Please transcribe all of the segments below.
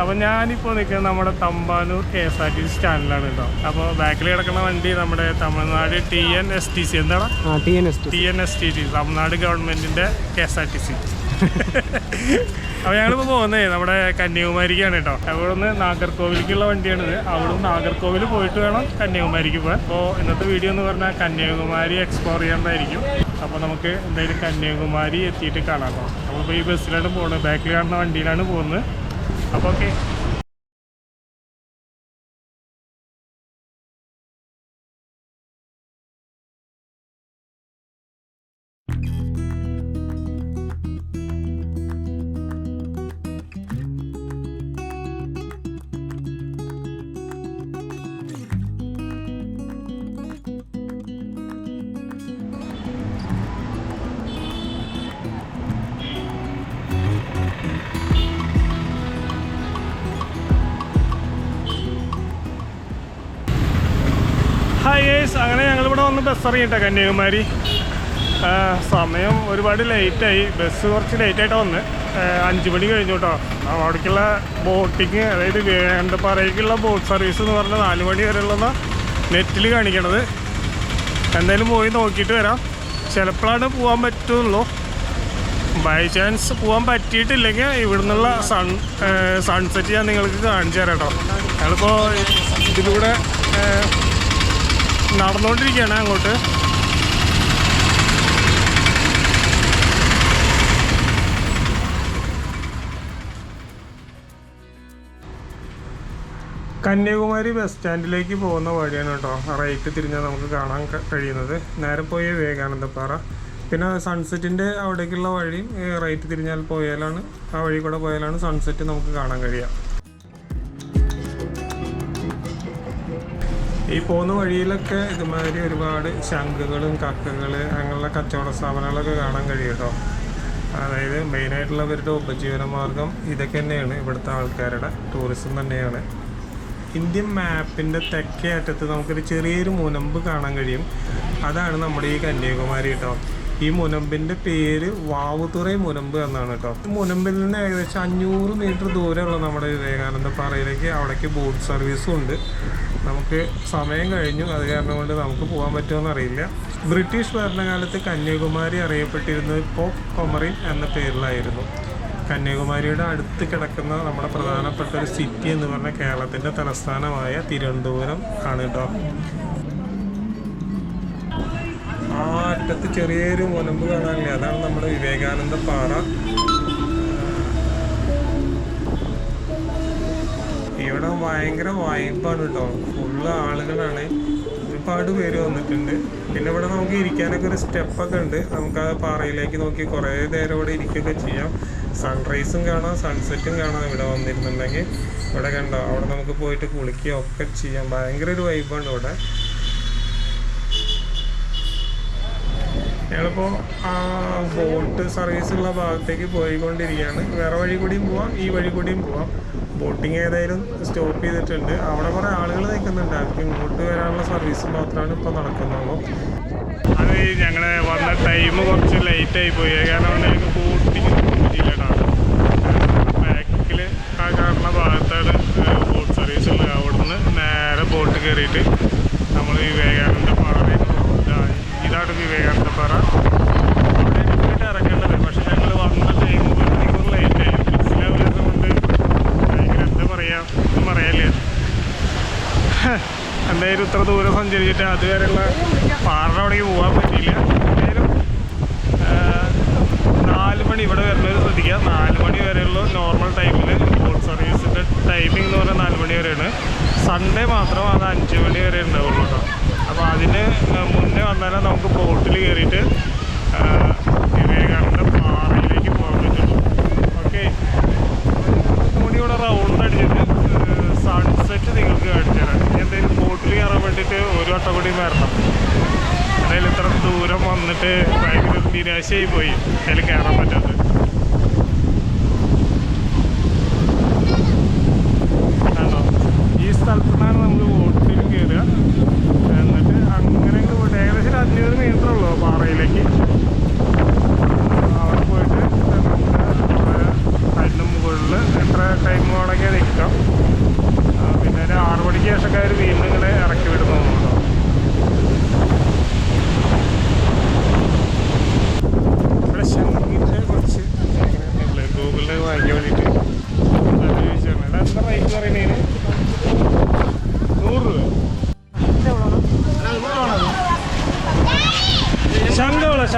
അപ്പോൾ ഞാനിപ്പോൾ നിൽക്കുന്നത് നമ്മുടെ Thampanoor K S R T C സ്റ്റാൻഡിലാണ് കേട്ടോ അപ്പോൾ ബാക്കിൽ കിടക്കുന്ന വണ്ടി നമ്മുടെ Tamil Nadu T N S T C എന്താണ് T N S T C N S T T Tamil Nadu ഗവൺമെന്റിന്റെ K S R T C അപ്പോൾ ഞങ്ങളിപ്പോൾ പോകുന്നേ നമ്മുടെ കന്യാകുമാരിക്കാണ് കേട്ടോ അവിടെ നിന്ന് നാഗർകോവിലേക്കുള്ള വണ്ടിയാണിത്. അവിടെ നിന്ന് നാഗർകോവിൽ പോയിട്ട് വേണം കന്യാകുമാരിക്ക് പോകാൻ. അപ്പോൾ ഇന്നത്തെ വീഡിയോ എന്ന് പറഞ്ഞാൽ കന്യാകുമാരി എക്സ്പ്ലോർ ചെയ്യേണ്ടതായിരിക്കും അപ്പോൾ നമുക്ക് എന്തായാലും കന്യാകുമാരി എത്തിയിട്ട് കാണാം അപ്പൊ ഈ ബസ്സിലാണ് പോകുന്നത് ബാക്കിൽ കാണുന്ന വണ്ടിയിലാണ് പോകുന്നത് അപ്പോൾ ഓക്കെ ഹായ് ഗേസ് അങ്ങനെ ഞങ്ങളിവിടെ വന്ന് ബസ് ഇറങ്ങിയിട്ടാ കന്യാകുമാരി. സമയം ഒരുപാട് ലേറ്റായി ബസ് കുറച്ച് ലേറ്റായിട്ടാണ് വന്ന്. അഞ്ച് മണി കഴിഞ്ഞു കേട്ടോ അവിടേക്കുള്ള ബോട്ടിങ് അതായത് വേണ്ടപ്പാറയ്ക്കുള്ള ബോട്ട് സർവീസ് എന്ന് പറഞ്ഞാൽ നാല് മണി വരെയുള്ള നെറ്റിൽ കാണിക്കണത്. എന്തായാലും പോയി നോക്കിയിട്ട് വരാം. ചിലപ്പോഴാണ് പോകാൻ പറ്റുള്ളൂ. ബൈ ചാൻസ് പോകാൻ പറ്റിയിട്ടില്ലെങ്കിൽ ഇവിടുന്നുള്ള സൺ സൺസെറ്റ് ഞാൻ നിങ്ങൾക്ക് കാണിച്ചു തരാം കേട്ടോ. ഞങ്ങളിപ്പോൾ ഇതിലൂടെ നടന്നുകൊണ്ടിരിക്കുകയാണ് അങ്ങോട്ട്. കന്യാകുമാരി ബസ് സ്റ്റാൻഡിലേക്ക് പോകുന്ന വഴിയാണ് കേട്ടോ റൈറ്റ് തിരിഞ്ഞാൽ നമുക്ക് കാണാൻ കഴിയുന്നത്. നേരെ പോയ വിവേകാനന്ദപ്പാറ. പിന്നെ സൺസെറ്റിന്റെ അവിടേക്കുള്ള വഴി റൈറ്റ് തിരിഞ്ഞാൽ പോയാലാണ് ആ വഴി കൂടെ പോയാലാണ് സൺസെറ്റ് നമുക്ക് കാണാൻ കഴിയുക. ഈ പോകുന്ന വഴിയിലൊക്കെ ഇതുമാതിരി ഒരുപാട് ശംഖുകളും കക്കകൾ അങ്ങനെയുള്ള കച്ചവട സ്ഥാപനങ്ങളൊക്കെ കാണാൻ കഴിയും കേട്ടോ അതായത് മെയിനായിട്ടുള്ളവരുടെ ഉപജീവന മാർഗം ഇതൊക്കെ തന്നെയാണ് ഇവിടുത്തെ ആൾക്കാരുടെ ടൂറിസം തന്നെയാണ്. ഇന്ത്യൻ മാപ്പിന്റെ തെക്കേ അറ്റത്ത് നമുക്കൊരു ചെറിയൊരു മുനമ്പ് കാണാൻ കഴിയും. അതാണ് നമ്മുടെ ഈ കന്യാകുമാരി കേട്ടോ ഈ മുനമ്പിന്റെ പേര് വാവുതുറൈ മുനമ്പ് എന്നാണ് കേട്ടോ മുനമ്പിൽ നിന്ന് ഏകദേശം അഞ്ഞൂറ് മീറ്റർ ദൂരമുള്ള നമ്മുടെ വിവേകാനന്ദ പാറയിലേക്ക് അവിടേക്ക് ബോട്ട് സർവീസും ഉണ്ട്. നമുക്ക് സമയം കഴിഞ്ഞു. അത് കാരണം കൊണ്ട് നമുക്ക് പോകാൻ പറ്റുമെന്ന് അറിയില്ല. ബ്രിട്ടീഷ് ഭരണകാലത്ത് കന്യാകുമാരി അറിയപ്പെട്ടിരുന്നത് പോപ്പ് കൊമറിൻ എന്ന പേരിലായിരുന്നു. കന്യാകുമാരിയുടെ അടുത്ത് കിടക്കുന്ന നമ്മുടെ പ്രധാനപ്പെട്ട ഒരു സിറ്റി എന്ന് പറഞ്ഞ കേരളത്തിന്റെ തലസ്ഥാനമായ തിരുവനന്തപുരം ആണ് കേട്ടോ ആ അറ്റത്ത് ചെറിയൊരു മുനമ്പ് കാണാനില്ലേ. അതാണ് നമ്മുടെ വിവേകാനന്ദ പാറ. ഇവിടെ ഭയങ്കര വൈബാണ് കേട്ടോ ഫുള്ള് ആളുകളാണ്. ഒരുപാട് പേര് വന്നിട്ടുണ്ട്. പിന്നെ ഇവിടെ നമുക്ക് ഇരിക്കാനൊക്കെ ഒരു സ്റ്റെപ്പൊക്കെ ഉണ്ട്. നമുക്ക് ആ പാറയിലേക്ക് നോക്കി കുറേ നേരം ഇവിടെ ഇരിക്കുകയൊക്കെ ചെയ്യാം. സൺറൈസും കാണാം സൺസെറ്റും കാണാം ഇവിടെ വന്നിരുന്നുണ്ടെങ്കിൽ. ഇവിടെ കണ്ടോ അവിടെ നമുക്ക് പോയിട്ട് കുളിക്കുകയോ ഒക്കെ ചെയ്യാം. ഭയങ്കര ഒരു വൈബാണ് ഇവിടെ. ഞങ്ങളിപ്പോൾ ബോട്ട് സർവീസുള്ള ഭാഗത്തേക്ക് പോയിക്കൊണ്ടിരിക്കുകയാണ്. വേറെ വഴി കൂടിയും പോവാം ഈ വഴി കൂടിയും പോവാം. ബോട്ടിങ് ഏതായാലും സ്റ്റോപ്പ് ചെയ്തിട്ടുണ്ട്. അവിടെ കുറേ ആളുകൾ നിൽക്കുന്നുണ്ട്. അവർക്ക് ഇങ്ങോട്ട് വരാനുള്ള സർവീസ് മാത്രമാണ് ഇപ്പോൾ നടക്കുന്നുള്ളൂ. അത് ഞങ്ങൾ വന്ന ടൈം കുറച്ച് ലേറ്റായി പോയി. കാരണം ഞങ്ങൾക്ക് ബോട്ടിങ് പറ്റിയില്ല ബാക്കിൽ ആ കാണുന്ന ഭാഗത്താണ് ബോട്ട് സർവീസ് ഉള്ളത്. അവിടുന്ന് നേരെ ബോട്ട് കയറിയിട്ട് നമ്മൾ ഈ വേഗാനന്ദ ഇതാ- ഇതാണ് വിവേകാനന്ദ പാറ. അവിടെ പോയിട്ട് ഇറങ്ങേണ്ടത് പക്ഷെ ഞങ്ങൾ വന്ന ടൈം മണിക്കൂർ ലേറ്റ് ആയി. ബസ്സിലാവുന്നതുകൊണ്ട് ഭയങ്കര എന്താ പറയുക ഒന്നും പറയാല്ലേ എന്തായാലും ഇത്ര ദൂരം സഞ്ചരിച്ചിട്ട് അതുവരെയുള്ള പാറയുടെ അവിടേക്ക് പോകാൻ പറ്റിയില്ല. എന്തായാലും നാല് മണി ഇവിടെ വരുന്നത് ശ്രദ്ധിക്കുക. നാല് മണി വരെയുള്ള നോർമൽ ടൈമിൽ ബോട്ട് സർവീസിന്റെ ടൈമിംഗ് എന്ന് പറഞ്ഞാൽ നാല് മണി വരെയാണ്. സൺഡേ മാത്രം അത് അഞ്ച് മണി വരെ ഉണ്ടാവുള്ളൂ കേട്ടോ. അപ്പോൾ അതിന് മുന്നേ വന്നാലേ നമുക്ക് ബോട്ടിൽ കയറിയിട്ട് വിവേകാനന്ദ പാറയിലേക്ക് പോകാൻ പറ്റുള്ളൂ. ഓക്കെ ഇവിടെ റൗണ്ട് അടിച്ചിട്ട് സൺസെറ്റ് നിങ്ങൾക്ക് കാണിച്ചു തരാം. എന്തെങ്കിലും ബോട്ടിൽ കയറാൻ വേണ്ടിയിട്ട് ഒരു വട്ടം കൂടി വരണം. എന്തായാലും ഇത്ര ദൂരം വന്നിട്ട് ഭയങ്കര നിരാശയായി പോയി. അതിൽ കയറാൻ പറ്റാത്തത്.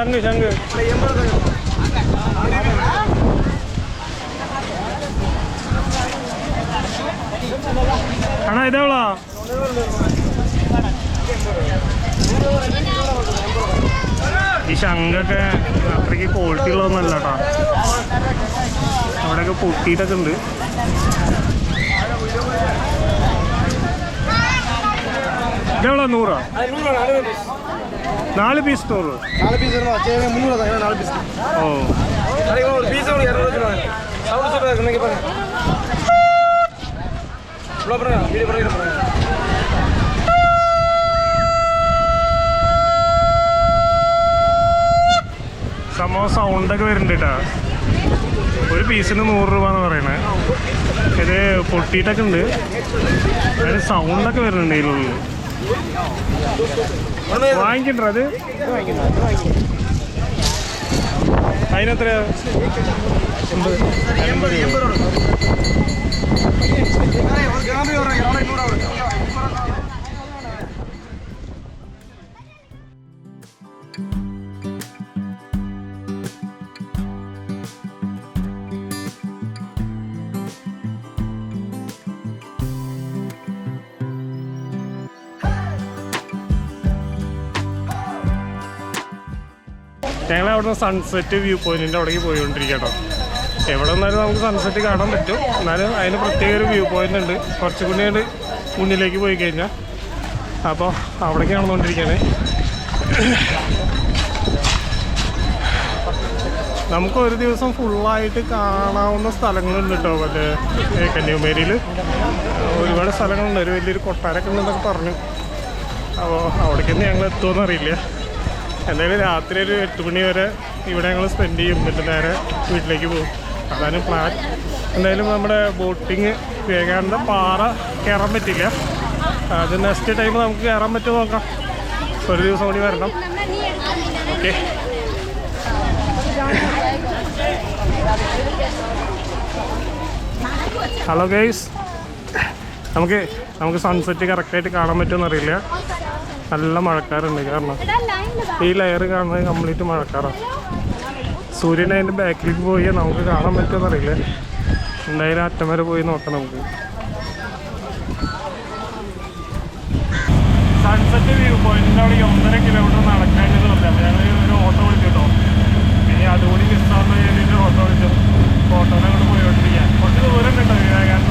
ശംഖ് ശംഖ്. അണാ ഇതെവളാ ഈ ശംഖൊക്കെ അത്രയ്ക്ക് ക്വാളിറ്റി ഉള്ളതൊന്നല്ല കേട്ടോ. അവിടെയൊക്കെ പൊട്ടിയിട്ടൊക്കെ ഉണ്ട്. ഇതെവളാ നൂറാ? നാല് പീസ് നൂറ് நாலு பீஸ் வேணுமா சரி முந்நூறு தான் நாலு பீஸ் ഓ நாளைக்கு ஒரு பீஸ் ஒரு இரநூறு சொல்லுவாங்க சவுண்ட் சூப்பராக இருக்கு இன்னைக்கு பாருங்க இவ்வளோ பாருங்க வீடியோ பாருங்க பாருங்க സംഭവം സൗണ്ടൊക്കെ വരുന്നുണ്ട് കേട്ടോ ഒരു പീസിന് നൂറ് രൂപ എന്ന് പറയണേ ഇത് പൊട്ടിയിട്ടൊക്കെ ഉണ്ട് അതിന് സൗണ്ടൊക്കെ വരുന്നുണ്ട് ഇതിനുള്ളിൽ വാങ്ങിക്കണ്ടോ അത് അതിനെത്ര? എൺപത് എൺപത് ഞങ്ങൾ അവിടുന്ന് സൺസെറ്റ് വ്യൂ പോയിന്റിന്റെ അവിടേക്ക് പോയിക്കൊണ്ടിരിക്കട്ടോ എവിടെ നിന്നാലും നമുക്ക് സൺസെറ്റ് കാണാൻ പറ്റും. എന്നാലും അതിന് പ്രത്യേക ഒരു വ്യൂ പോയിന്റ് ഉണ്ട്. കുറച്ചും കൂടി മുന്നിലേക്ക് പോയി കഴിഞ്ഞാൽ അപ്പോൾ അവിടേക്ക് നടന്നുകൊണ്ടിരിക്കുകയാണ്. നമുക്ക് ഒരു ദിവസം ഫുള്ളായിട്ട് കാണാവുന്ന സ്ഥലങ്ങളുണ്ട് കേട്ടോ. മറ്റേ കന്യാകുമാരിയിൽ ഒരുപാട് സ്ഥലങ്ങളുണ്ട്. ഒരു വലിയൊരു കൊട്ടാരൊക്കെ ഉണ്ടെന്നൊക്കെ പറഞ്ഞു. അപ്പോൾ അവിടേക്കൊന്നും ഞങ്ങൾ എത്തുമെന്ന് അറിയില്ല എന്തായാലും രാത്രി ഒരു എട്ട് മണി വരെ ഇവിടെ ഞങ്ങൾ സ്പെൻഡ് ചെയ്യും. എന്നിട്ട് നേരെ വീട്ടിലേക്ക് പോകും. അതാണ് പ്ലാൻ എന്തായാലും നമ്മുടെ ബോട്ടിങ് വിവേകാനന്ദ പാറ കയറാൻ പറ്റില്ല അത് നെക്സ്റ്റ് ടൈം നമുക്ക് കയറാൻ പറ്റുമോ നോക്കാം. ഒരു ദിവസം കൂടി വരണം. ഓക്കെ ഹലോ ഗൈസ് നമുക്ക് നമുക്ക് സൺസെറ്റ് കറക്റ്റായിട്ട് കാണാൻ പറ്റുമെന്ന് അറിയില്ല നല്ല മഴക്കാറുണ്ട്. കാരണം ഈ ലെയർ കാണുന്നത് കംപ്ലീറ്റ് മഴക്കാറാണ് സൂര്യൻ അതിന്റെ ബാക്കിലേക്ക് പോയി നമുക്ക് കാണാൻ പറ്റുമെന്ന് അറിയില്ല എന്തായാലും അറ്റം വരെ പോയി നോക്കാം നമുക്ക്. സൺസെറ്റ് വ്യൂ പോയിന്റിന്റെ അവിടെ ഒന്നര കിലോമീറ്റർ നടക്കേണ്ടത് പറഞ്ഞു അപ്പോൾ ഞങ്ങൾ ഒരു ഓട്ടോ വിളിച്ചു കേട്ടോ ഇനി അതുകൂടി മിസ്സാവുന്ന രീതിയിൽ ഓട്ടോ വിളിച്ചു. ഓട്ടോനെ അങ്ങോട്ട് പോയിക്കൊണ്ടിരിക്കുക കുറച്ച് ദൂരം കേട്ടോ വിവേകാനന്ദ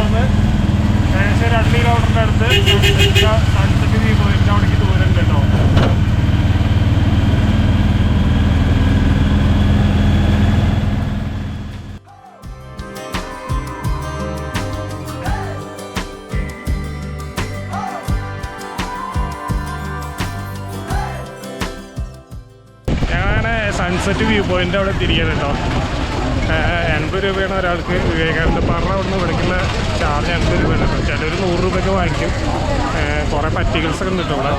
വന്ന് ഏകദേശം രണ്ട് കിലോമീറ്ററിന്റെ അടുത്ത് സൺസെറ്റ് വ്യൂ പോയിന്റിന്റെ അവിടേക്ക് ദൂരമുണ്ട് കേട്ടോ സൺസെറ്റ് വ്യൂ പോയിന്റ് അവിടെ തിരികെ കേട്ടോ എൺപത് രൂപയാണ് ഒരാൾക്ക് വിവേകാനന്ദ. പാർലർ അവിടെ നിന്ന് വിളിക്കുന്ന ചാർജ് എൺപത് രൂപയാണ് കേട്ടോ നൂറ് വാങ്ങിക്കും. കുറേ പറ്റികൾസ് ഒക്കെ ഇവിടെ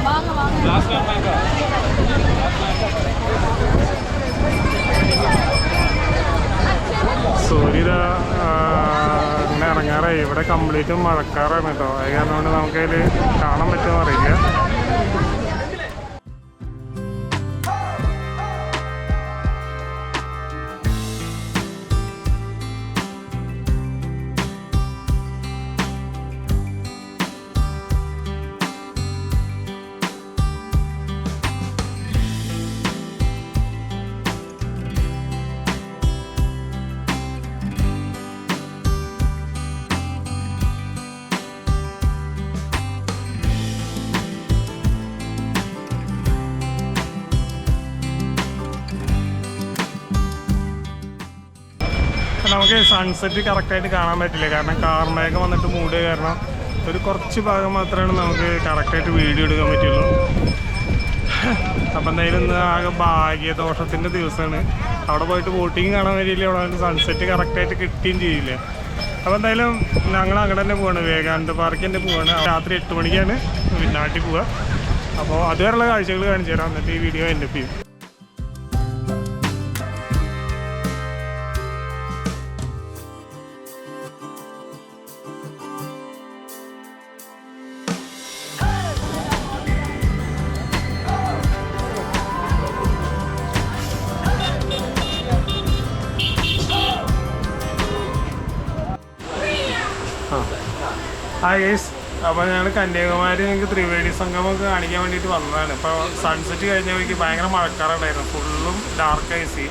സൂര്യ അങ്ങനെ ഇറങ്ങാറായി. ഇവിടെ കംപ്ലീറ്റ് മഴക്കാറാണ് കേട്ടോ. അത് കാരണം കൊണ്ട് നമുക്കതിൽ കാണാൻ പറ്റുമോ അറിയില്ല. നമുക്ക് സൺസെറ്റ് കറക്റ്റായിട്ട് കാണാൻ പറ്റില്ല. കാരണം കാർമേഘം വന്നിട്ട് മൂട് കാരണം ഒരു കുറച്ച് ഭാഗം മാത്രമാണ് നമുക്ക് കറക്റ്റായിട്ട് വീഡിയോ എടുക്കാൻ പറ്റുള്ളൂ. അപ്പം എന്തായാലും ഇന്ന് ആകെ ഭാഗ്യദോഷത്തിന്റെ ദിവസമാണ്. അവിടെ പോയിട്ട് ബോട്ടിങ് കാണാൻ വരില്ല അവിടെ സൺസെറ്റ് കറക്റ്റായിട്ട് കിട്ടുകയും ചെയ്യില്ല. അപ്പോൾ എന്തായാലും ഞങ്ങൾ അങ്ങനെ തന്നെ പോവാണ്. വിവേകാനന്ദ പാർക്ക് തന്നെ പോവാണ്. രാത്രി എട്ട് മണിക്കാണ്. നാട്ടിൽ പോവുക അപ്പോൾ അതുവരെയുള്ള കാഴ്ചകൾ കാണിച്ചു തരാം. എന്നിട്ട് ഈ വീഡിയോ എന്റെ ചെയ്യും. ഹായ് ഗൈസ് അപ്പോൾ ഞങ്ങൾ കന്യാകുമാരി നിങ്ങൾക്ക് ത്രിവേണി സംഗമമൊക്കെ കാണിക്കാൻ വേണ്ടിയിട്ട് വന്നതാണ്. ഇപ്പോൾ സൺസെറ്റ് കഴിഞ്ഞ വഴിക്ക് ഭയങ്കര മഴക്കാറുണ്ടായിരുന്നു. ഫുള്ളും ഡാർക്ക് ഐസി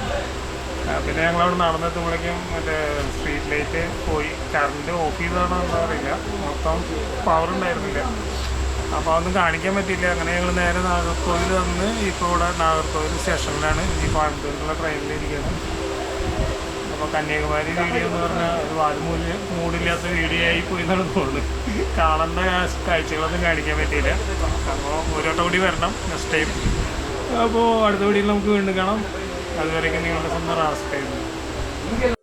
പിന്നെ ഞങ്ങൾ അവിടെ നടന്നെത്തുമ്പോഴേക്കും മറ്റേ സ്ട്രീറ്റ് ലൈറ്റ് പോയി. കറണ്ട് ഓഫ് ചെയ്തതാണോ എന്താ അറിയില്ല. മൊത്തം പവർ ഉണ്ടായിരുന്നില്ല. അപ്പോൾ അതൊന്നും കാണിക്കാൻ പറ്റിയില്ല. അങ്ങനെ ഞങ്ങൾ നേരെ നാഗർകോവിൽ വന്ന് ഇപ്പോൾ ഇവിടെ നാഗർകോവിൽ സ്റ്റേഷനിലാണ് ഈ കോയമ്പത്തൂരിലുള്ള ട്രെയിനിലിരിക്കുന്നത് അപ്പോൾ കന്യാകുമാരി വീഡിയോ എന്ന് പറഞ്ഞാൽ ഒരു വാതുമൂല്യ മൂടില്ലാത്ത വീഡിയോ ആയി പോയി എന്നാണ് തോന്നുന്നത്. കാണേണ്ട കാഴ്ചകളൊന്നും കാണിക്കാൻ പറ്റിയില്ല. അപ്പോൾ ഒരു കൂടി വരണം നെക്സ്റ്റ് ടൈം അപ്പോൾ അടുത്ത വീഡിയോയിൽ നമുക്ക് വീണ്ടും കാണാം. അതുവരെയൊക്കെ നിങ്ങളുടെ സ്വന്തം റാസ്റ്റായിരുന്നു